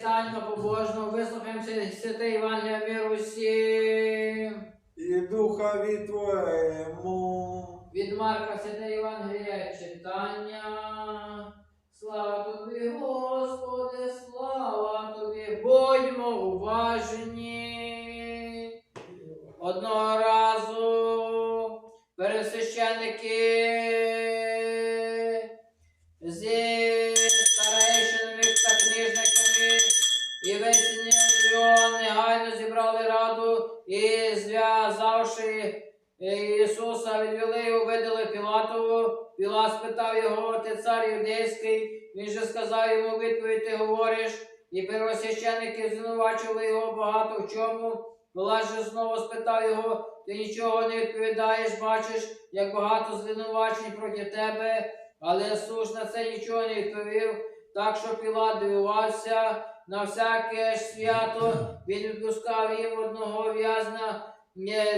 Станьмо побожно, вислухаємося святе Євангелія миру всім. і духові Твоєму. Від Марка святе Євангелія читання. Слава тобі, Господи, слава тобі, будьмо уважні. Одного разу пересвященники зі зв'язавши Ісуса відвели його, видали Пілатову. Пілат спитав його, ти цар юдейський. Він же сказав йому відповідь, ти говориш. І первосвященники звинувачували його багато в чому. Пілат же знову спитав його, ти нічого не відповідаєш, бачиш, як багато звинувачень проти тебе. Але Ісус на це нічого не відповів. Так що Пілат дивувався на всяке свято, він відпускав їм одного в'язня, е,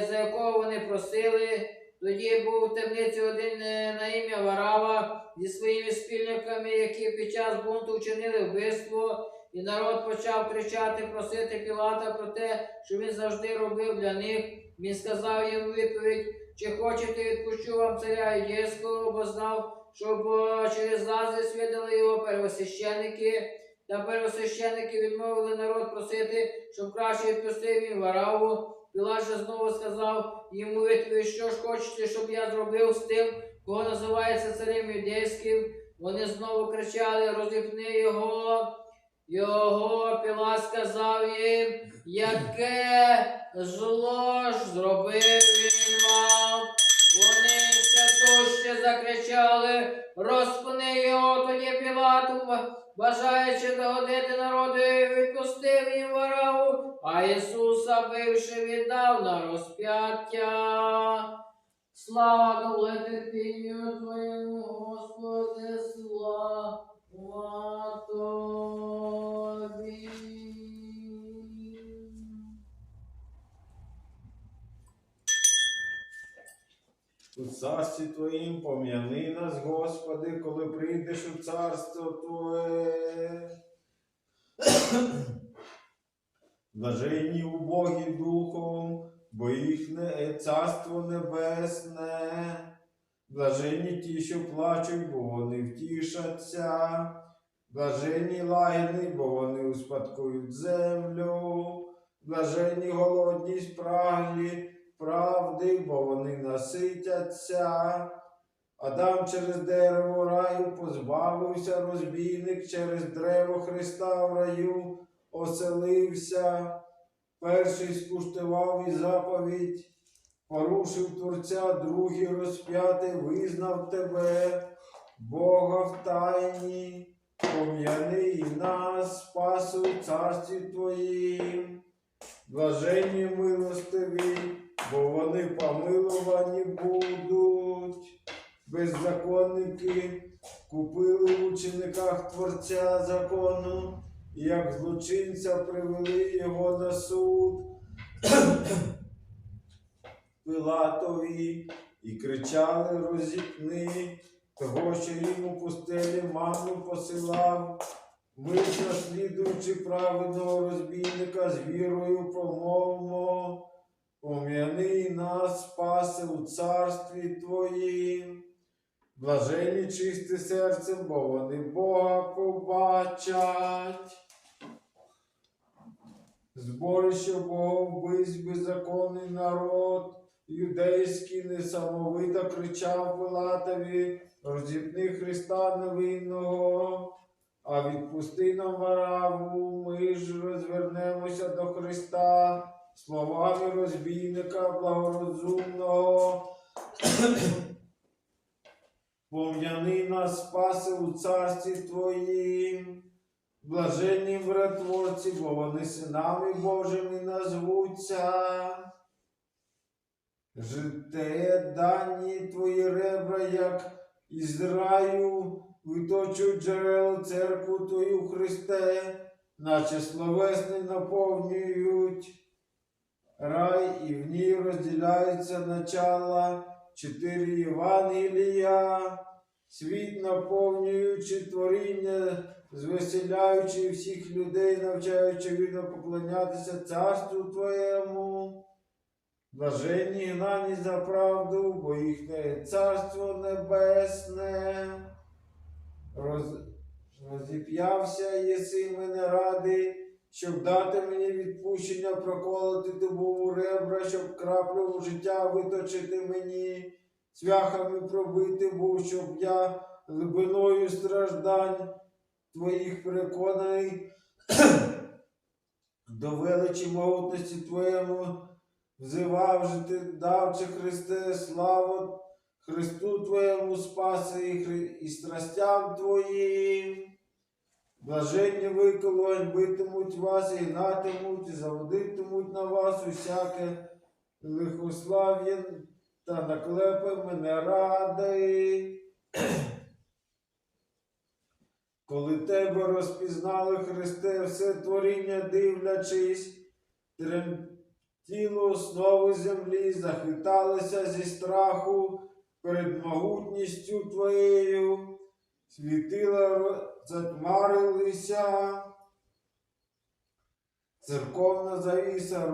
за якого вони просили. Тоді був в темниці один е, на ім'я Варава зі своїми спільниками, які під час бунту вчинили вбивство, і народ почав кричати, просити Пілата про те, що він завжди робив для них. Він сказав їм відповідь, чи хочете відпущу вам царя Єдейського, бо знав, що через заздрість видали його первосвященники. Та первосвященники відмовили народ просити, щоб краще відпустив їм Вараву. Пілат знову сказав йому відповідь, що ж хочете, щоб я зробив з тим, кого називається царем юдейським. Вони знову кричали, розіпни його. Його Піла сказав їм, яке зло ж зробив він вам. Вони ще закричали, розпни його, тоді Пілату, бажаючи догодити народу, відпустив їм вараву, а Ісуса бивши віддав на розп'яття. Слава долетерпінню Твоєму, У царстві Твоїм пом'яни нас, Господи, коли прийдеш у царство Твоє. Блаженні убогі духом, бо їхнє царство небесне. Блаженні ті, що плачуть, бо вони втішаться. Блаженні лагідні, бо вони успадкують землю. Блаженні голодні, спраглі, правди, бо вони наситяться. Адам через дерево раю позбавився, розбійник через древо Христа в раю оселився. Перший скуштував і заповідь, порушив Творця, другий розп'ятий, визнав тебе, Бога в тайні, пом'яни нас, спаси у царстві Твоїм. Блаженні милостиві, бо вони помилувані будуть. Беззаконники купили в учениках Творця закону, і як злочинця привели його на суд Пилатові і кричали розіпни того, що їм у пустелі ману посилав. Ми наслідуючи праведного розбійника, з вірою промовмо, пом'яни нас, спаси у царстві Твоїм. Блажені чисті серцем, бо вони Бога побачать. Зборище Боговбись, беззаконний народ, юдейський несамовито кричав Пилатові, розіпни Христа невинного. А відпусти нам вараву, ми ж розвернемося до Христа словами розбійника благорозумного. Пом'яни нас, спаси у царстві Твоїм, блаженні миротворці, бо вони синами Божими назвуться. Жите дані твої ребра, як із раю, виточують джерело церкву Твою Христе, наче словесний наповнюють. Рай і в ній розділяються начала чотири Євангелія, світ наповнюючи творіння звеселяючи всіх людей, навчаючи вільно поклонятися царству Твоєму. Блаженні гнані за правду, бо їхнє царство небесне. Роз... Розіп'явся єси мене ради, щоб дати мені відпущення, проколоти тобу ребра, щоб краплю життя виточити мені, цвяхами пробити був, щоб я глибиною страждань твоїх переконаний до величі могутності Твоєму, взивав же ти, давче Христе, славу Христу Твоєму спаси і, і страстям Твоїм. Блаженні ви, коли ганьбитимуть вас і гнатимуть, і заводитимуть на вас усяке лихослав'я та наклепи мене ради. Коли тебе розпізнали, Христе, все творіння дивлячись, тремтіло основи землі, захиталися зі страху перед могутністю Твоєю, світила затмарилися, церковна завіса